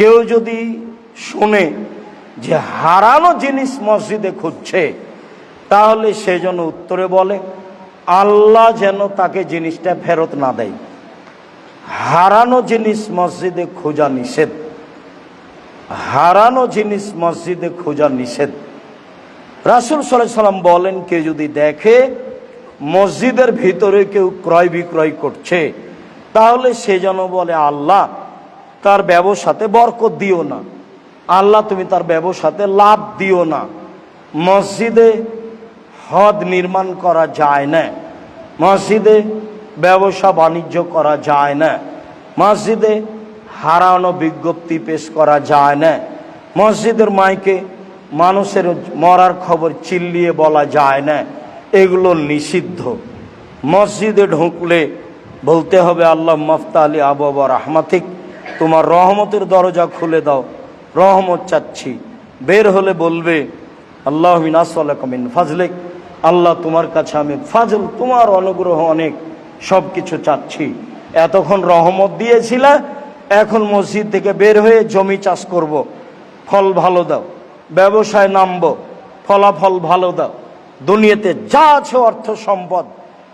কেউ যদি শুনে যে হারানো জিনিস মসজিদে খুঁজছে, তাহলে সে যেন উত্তরে বলে, আল্লাহ যেন তাকে জিনিসটা ফেরত না দেয়। হারানো জিনিস মসজিদে খোঁজা নিষেধ। হারানো জিনিস মসজিদে খোঁজা নিষেধ। রাসুল সাল্লাম বলেন, কেউ যদি দেখে মসজিদের ভিতরে কেউ ক্রয় বিক্রয় করছে, তাহলে সে যেন বলে, আল্লাহ তার ব্যবসাতে বরকত দিও না। আল্লাহ, তুমি তার ব্যবসাতে লাভ দিও না। মসজিদে হদ নির্মাণ করা যায় না। মসজিদে ব্যবসা বাণিজ্য করা যায় না। মসজিদে হারানো বিজ্ঞপ্তি পেশ করা যায় না। মসজিদের মাইকে মানুষের মরার খবর চিল্লিয়ে বলা যায় না। এগুলো নিষিদ্ধ। মসজিদে ঢুকলে বলতে হবে, আল্লাহ মফতা আলী আবাবা রহমাতিক তোমার রহমতের দরজা খুলে দাও। রহমত চাচ্ছি। বের হলে বলবে, আল্লাহ মিনাসমিন ফাজলেক। আল্লাহ তোমার কাছে আমি ফাজল, তোমার অনুগ্রহ অনেক সব কিছু চাচ্ছি। এতক্ষণ রহমত দিয়েছিলে, এখন মসজিদ থেকে বের হয়ে জমি চাষ করব। ফল ভালো দাও, ব্যবসায় নামবো, ফলাফল ভালো দাও। দুনিয়াতে যা আছে অর্থ সম্পদ,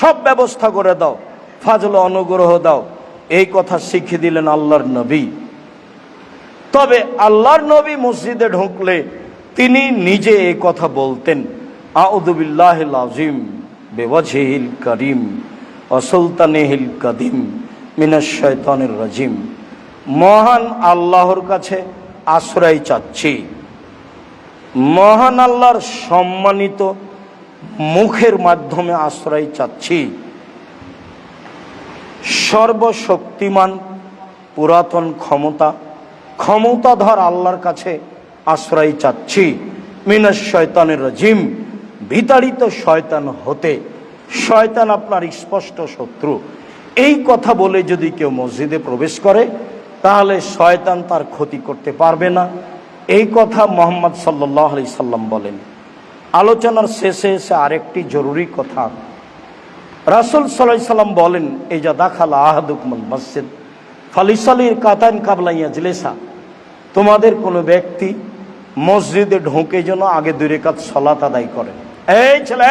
সব ব্যবস্থা করে দাও। ফাজল, অনুগ্রহ দাও। এই কথা শিখিয়ে দিলেন আল্লাহর নবী। তবে আল্লাহর নবী মসজিদে ঢুকলে তিনি নিজে এই কথা বলতেন আউদুবিল্লাহ আজিম বেওয়াজহিল করিম অসুলতানেহিল কদিম মিনাস শয়তানের রাজিম। মহান আল্লাহর কাছে আশ্রয় চাচ্ছি। মহান আল্লাহর সম্মানিত মুখের মাধ্যমে আশ্রয় চাচ্ছি। সর্বশক্তিমান পুরাতন ক্ষমতা। ক্ষমতাধর আল্লাহর কাছে আশ্রয় চাচ্ছি। মিনাস শয়তানের রাজিম, বিতাড়িত শয়তান হতে। শয়তান আপনার স্পষ্ট শত্রু। এই কথা বলে যদি কেউ মসজিদে প্রবেশ করে, তাহলে শয়তান তার ক্ষতি করতে পারবে না। এই কথা মোহাম্মদ সাল্লাহ আলি সাল্লাম বলেন। আলোচনার শেষে এসে আরেকটি জরুরি কথা রাসুল সাল্লাহ সাল্লাম বলেন, এই যা দাখাল আহাদুকমল মসজিদ ফালিসালির কাতান কাবলাইয়া জলেসা, তোমাদের কোনো ব্যক্তি মসজিদে ঢোকে যেন আগে দুই রেখাত সলাত আদায় করে। এই ছেলে,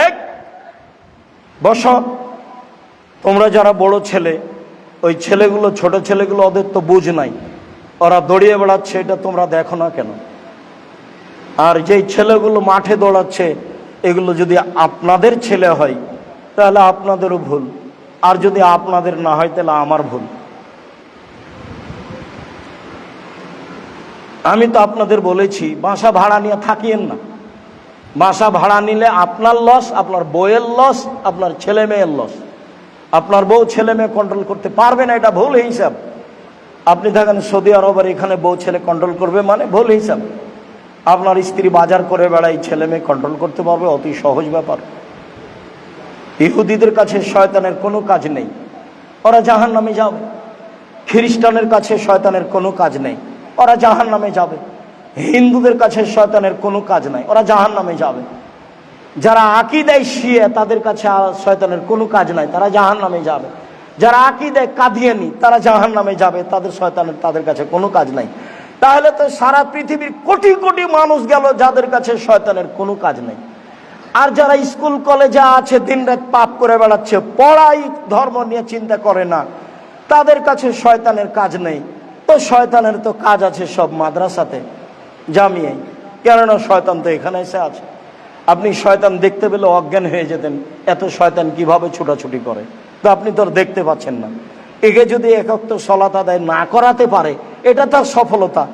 বস। তোমরা যারা বড় ছেলে, ওই ছেলেগুলো, ছোট ছেলেগুলো ওদের তো বুঝ নাই। ওরা দৌড়িয়ে বেড়াচ্ছে, এটা তোমরা দেখো না কেন? আর যেই ছেলেগুলো মাঠে দৌড়াচ্ছে, এগুলো যদি আপনাদের ছেলে হয় তাহলে আপনাদেরও ভুল। আর যদি আপনাদের না হয়, তাহলে আমার ভুল। আমি তো আপনাদের বলেছি, বাসা ভাড়া নিয়ে থাকিয়েন না। বাসা ভাড়া নিলে আপনার লস আপনার বইয়ের লস আপনার ছেলে মেয়ের লস আপনার বউ ছেলে মেয়ে কন্ট্রোল করতে পারবে না, এটা ভুল হিসাব। আপনি থাকেন সৌদি আরবের এখানে বউ ছেলে কন্ট্রোল করবে মানে ভুল হিসাব। আপনার স্ত্রী বাজার করে বেড়াই ছেলে মেয়ে কন্ট্রোল করতে পারবে, অতি সহজ ব্যাপার। ইহুদিদের কাছে শয়তানের কোনো কাজ নেই। ওরা জাহান নামে যাবে। খ্রিস্টানের কাছে শয়তানের কোনো কাজ নেই। ওরা জাহান নামে যাবে। হিন্দুদের কাছে শয়তানের কোনো কাজ নাই। ওরা জাহান নামে যাবে। যারা আকিদায় শিয়ে, তাদের কাছে শয়তানের কোনো কাজ নাই। তারা জাহান নামে যাবে। যারা আকিদায় কাঁদিয়েনি, তারা জাহান নামে যাবে। তাদের শয়তানের, তাদের কাছে কোনো কাজ নাই। তাহলে তো সারা পৃথিবীর কোটি কোটি মানুষ গেল যাদের কাছে শয়তানের কোনো কাজ নেই। আর যারা স্কুল, কলেজে আছে দিন রাত পাপ করে বেড়াচ্ছে, পড়াই ধর্ম নিয়ে চিন্তা করে না। তাদের কাছে শয়তানের কাজ নেই। তো শয়তানের তো কাজ আছে সব মাদ্রাসাতে জামিয়ে কেননা শয়তান তো এখানে এসে আছে। আপনি শয়তান দেখতে পেলে অজ্ঞান হয়ে যেতেন। এত শয়তান কীভাবে ছুটাছুটি করে? তো আপনি তো দেখতে পাচ্ছেন না। একে যদি একক সলাত আদায় না করাতে পারে, এটা তার সফলতা।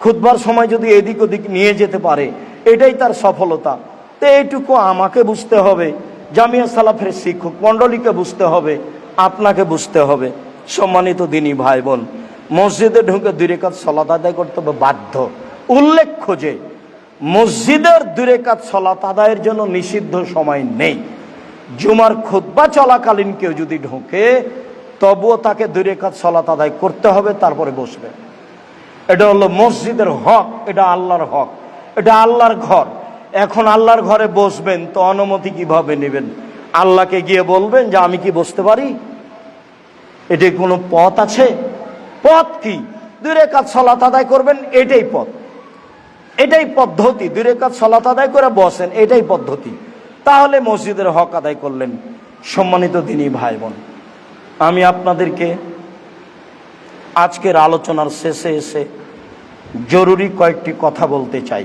খুদবার সময় যদি এদিক ওদিক নিয়ে যেতে পারে, এটাই তার সফলতা। তো এইটুকু আমাকে বুঝতে হবে। জামিয়া সালাফের শিক্ষক মণ্ডলীকে বুঝতে হবে, আপনাকে বুঝতে হবে। সম্মানিত দিনী ভাই বোন মসজিদে ঢুকে দুই রেখাত সলাত আদায় করতে হবে বাধ্য। উল্লেখ্য যে, মসজিদের দুই রেখাত সলাত আদায়ের জন্য নিষিদ্ধ সময় নেই। জুমার খুদ্া চলাকালীন কেউ যদি ঢোকে, তবুও তাকে দুই রেখাত সলাত আদায় করতে হবে, তারপরে বসবে। এটা হলো মসজিদের হক, এটা আল্লাহর হক, এটা আল্লাহর ঘর। এখন আল্লাহর ঘরে বসবেন, তো অনুমতি কীভাবে নেবেন? আল্লাহকে গিয়ে বলবেন যে, আমি কি বসতে পারি? এটি কোনো পথ আছে? পথ কি? দুই কাজ সলাত আদায় করবেন, এটাই পথ। এটাই পদ্ধতি। দুই কাজ সলাত আদায় করে বসেন, এটাই পদ্ধতি। তাহলে মসজিদের হক আদায় করলেন সম্মানিত দিনী ভাই বোন আমি আপনাদেরকে আজকের আলোচনার শেষে এসে জরুরি কয়েকটি কথা বলতে চাই।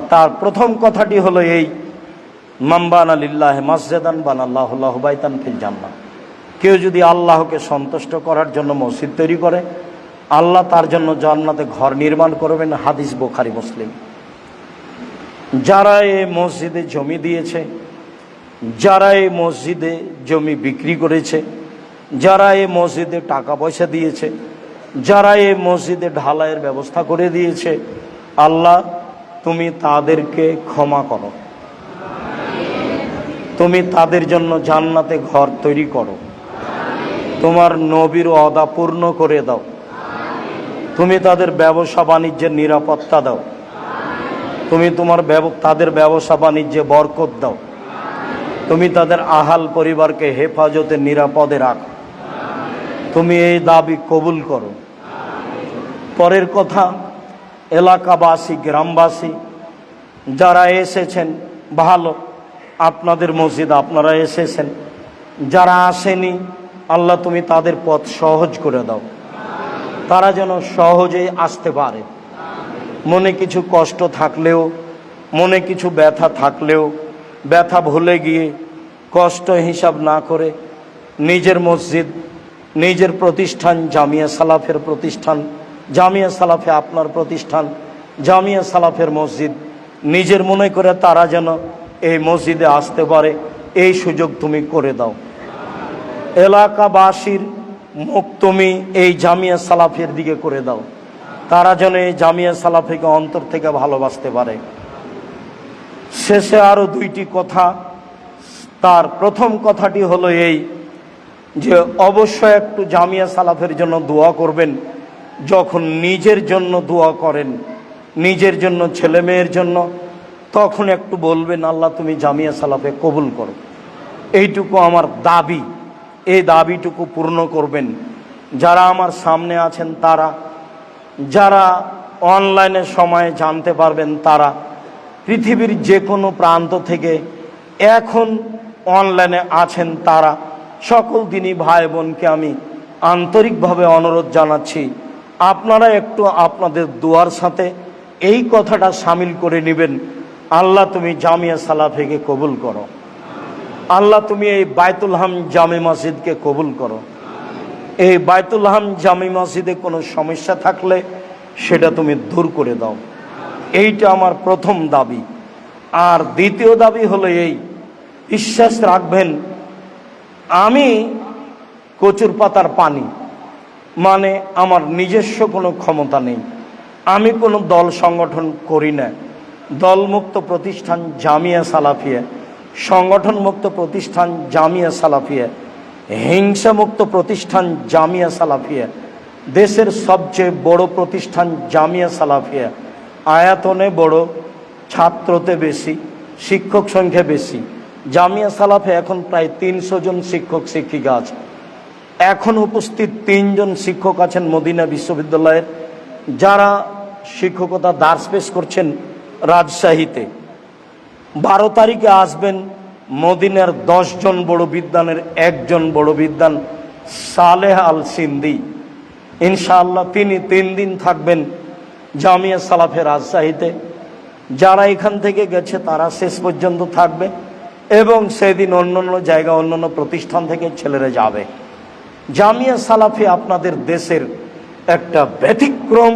তার প্রথম কথাটি হলো এই মাম্বান আলিল্লাহ মসজিদান বান আল্লাহ বাইতান ফিল জান্না কেউ যদি আল্লাহকে সন্তুষ্ট করার জন্য মসজিদ তৈরি করে, আল্লাহ তার জন্য জান্নাতে ঘর নির্মাণ করবেন, হাদিস বোখারি, মুসলিম। যারা এই মসজিদে জমি দিয়েছে, যারা এই মসজিদে জমি বিক্রি করেছে, যারা এই মসজিদে টাকা পয়সা দিয়েছে, যারা এই মসজিদে ঢালাইয়ের ব্যবস্থা করে দিয়েছে, আল্লাহ তুমি তাদেরকে ক্ষমা করো। তুমি তাদের জন্য জান্নাতে ঘর তৈরি করো। তোমার নবীর অদা পূর্ণ করে দাও। তুমি তাদের ব্যবসা বাণিজ্যের নিরাপত্তা দাও। তুমি তোমার তাদের ব্যবসা বাণিজ্যে বরকত দাও। তুমি তাদের আহাল পরিবারকে হেফাজতে নিরাপদে রাখো। তুমি এই দাবি কবুল করো। পরের কথা এলাকাবাসী, গ্রামবাসী যারা এসেছেন, ভালো, আপনাদের মসজিদ আপনারা এসেছেন। যারা আসেনি, আল্লাহ তুমি তাদের পথ সহজ করে দাও। তারা যেন সহজেই আসতে পারে। মনে কিছু কষ্ট থাকলেও, মনে কিছু ব্যথা থাকলেও, ব্যথা ভুলে গিয়ে কষ্ট হিসাব না করে নিজের মসজিদ, নিজের প্রতিষ্ঠান, জামিয়া সালাফের প্রতিষ্ঠান জামিয়া সালাফে আপনার প্রতিষ্ঠান, জামিয়া সালাফের মসজিদ। নিজের মনে করে তারা যেন এই মসজিদে আসতে পারে, এই সুযোগ তুমি করে দাও। এলাকাবাসীর মুখ তুমি এই জামিয়া সালাফের দিকে করে দাও। তারা যেন এই জামিয়া সালাফিকে অন্তর থেকে ভালোবাসতে পারে। শেষে আরও দুইটি কথা। তার প্রথম কথাটি হলো এই যে, অবশ্যই একটু জামিয়া সালাফের জন্য দোয়া করবেন। যখন নিজের জন্য দোয়া করেন, নিজের জন্য, ছেলে মেয়ের জন্য, তখন একটু বলবেন, আল্লাহ, তুমি জামিয়া সালাফে কবুল করো। এইটুকু আমার দাবি। এই দাবিটুকু পূর্ণ করবেন। যারা আমার সামনে আছেন তারা, যারা অনলাইনে সময়ে জানতে পারবেন তারা, পৃথিবীর যে কোনো প্রান্ত থেকে এখন অনলাইনে আছেন তারা, সকল দিনই ভাই বোনকে আমি আন্তরিকভাবে অনুরোধ জানাচ্ছি আপনারা একটু আপনাদের দুয়ার সাথে এই কথাটা সামিল করে নেবেন, আল্লাহ তুমি জামিয়া সালাফেকে কবুল করো। আল্লাহ তুমি এই বায়তুল হাম জামে মসজিদকে কবুল করো। এই বায়তুল হাম জামি মসজিদে কোনো সমস্যা থাকলে সেটা তুমি দূর করে দাও। এইটা আমার প্রথম দাবি। আর দ্বিতীয় দাবি হলো এই, বিশ্বাস রাখবেন, আমি কচুর পাতার পানি। মানে আমার নিজস্ব কোনো ক্ষমতা নেই। আমি কোনো দল সংগঠন করি না। দলমুক্ত প্রতিষ্ঠান জামিয়া সালাফিয়া, সংগঠনমুক্ত প্রতিষ্ঠান জামিয়া সালাফিয়া, হিংসামুক্ত প্রতিষ্ঠান জামিয়া সালাফিয়া, দেশের সবচেয়ে বড় প্রতিষ্ঠান জামিয়া সালাফিয়া, আয়াতনে বড়, ছাত্রতে বেশি, শিক্ষক সংখ্যা বেশি। জামিয়া সালাফে এখন প্রায় তিনশো জন শিক্ষক শিক্ষিকা আছে। এখন উপস্থিত তিনজন শিক্ষক আছেন মদিনা বিশ্ববিদ্যালয়ের। যারা শিক্ষকতা দার্স পেশ করছেন রাজশাহীতে। বারো তারিখে আসবেন মদিনার জন বড় বিদ্যানের একজন বড় বিদ্যান সালেহ আল সিন্দি। ইনশাআল্লাহ তিনি তিন দিন থাকবেন জামিয়া সালাফে রাজশাহীতে। যারা এখান থেকে গেছে তারা শেষ পর্যন্ত থাকবে এবং সেদিন অন্য অন্য জায়গা অন্য অন্য প্রতিষ্ঠান থেকে ছেলেরা যাবে। জামিয়া সালাফি আপনাদের দেশের একটা ব্যতিক্রম,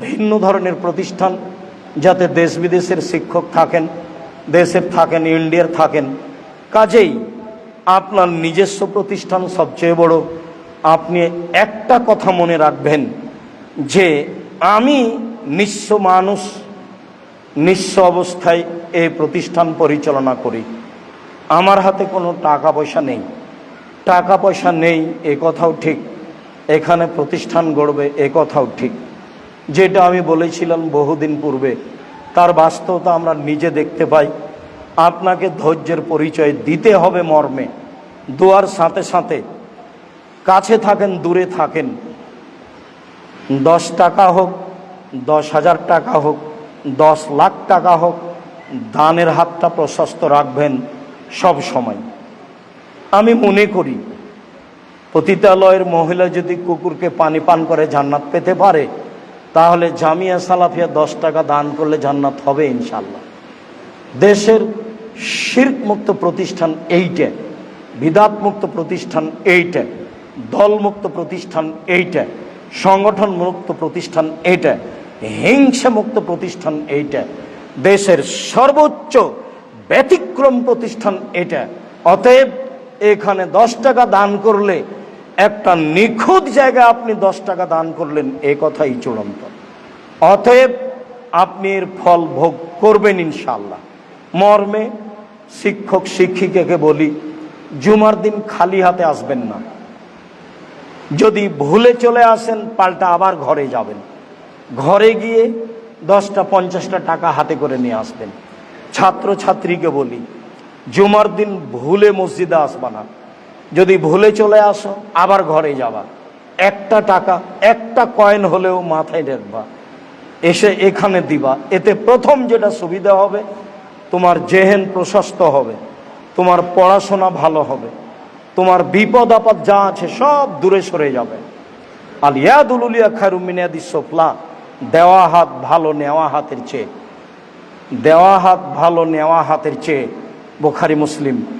ভিন্ন ধরনের প্রতিষ্ঠান, যাতে দেশ বিদেশের শিক্ষক থাকেন, দেশের থাকেন, ইন্ডিয়ার থাকেন। কাজেই আপনার নিজস্ব প্রতিষ্ঠান সবচেয়ে বড়। আপনি একটা কথা মনে রাখবেন, যে আমি নিঃস্ব মানুষ, নিঃস্ব অবস্থায় এই প্রতিষ্ঠান পরিচালনা করি। আমার হাতে কোনো টাকা পয়সা নেই। টাকা পয়সা নেই, এ কথাও ঠিক। এখানে প্রতিষ্ঠান গড়বে, এ কথাও ঠিক। যেটা আমি বলেছিলাম বহুদিন পূর্বে, তার বাস্তবতা আমরা নিজে দেখতে পাই। আপনাকে ধৈর্যের পরিচয় দিতে হবে মর্মে। দোয়ার সাথে সাথে। কাছে থাকেন, দূরে থাকেন। দশ টাকা হোক, দশ হাজার টাকা হোক, দশ লাখ টাকা হোক, দানের হাতটা প্রশস্ত রাখবেন সব সময়। আমি মনে করি, পতিতালয়ের মহিলা যদি কুকুরকে পানি পান করে জান্নাত পেতে পারে, তাহলে জামিয়া সালাফিয়া দশ টাকা দান করলে জান্নাত হবে ইনশাল্লাহ দেশের শির্ক মুক্ত প্রতিষ্ঠান এইটা বিদাত মুক্ত প্রতিষ্ঠান এইটা, দলমুক্ত প্রতিষ্ঠান এইটা সংগঠন মুক্ত প্রতিষ্ঠান এইটা হিংসা মুক্ত প্রতিষ্ঠান এইটা, দেশের সর্বোচ্চ ব্যতিক্রম প্রতিষ্ঠান এটা অতএব এখানে দশ টাকা দান করলে একটা নিখুঁত জায়গায় আপনি দশ টাকা দান করলেন, এ কথাই চূড়ান্ত। অতএব আপনি এর ফল ভোগ করবেন ইনশাল্লাহ মর্মে শিক্ষক শিক্ষিকাকে বলি, জুমার দিন খালি হাতে আসবেন না। যদি ভুলে চলে আসেন, পাল্টা আবার ঘরে যাবেন। ঘরে গিয়ে দশটা পঞ্চাশটা টাকা হাতে করে নিয়ে আসবেন। ছাত্র ছাত্রীকে বলি জুমার দিন ভুলে মসজিদে আসবা না। যদি ভুলে চলে আসো, আবার ঘরে যাবা। একটা টাকা, একটা কয়েন হলেও মাথায় রাখবা এসে এখানে দিবা। এতে প্রথম যেটা সুবিধা হবে, তোমার জেহেন প্রশস্ত হবে, তোমার পড়াশোনা ভালো হবে, তোমার বিপদ আপদ যা আছে সব দূরে সরে যাবে। আল ইয়াদুলিয়া খারুমিনাদি সোফলা, দেওয়া হাত ভালো, নেওয়া হাতের চেয়ে। দেওয়া হাত ভালো, নেওয়া হাতের চেয়ে। বোখারি মুসলিম।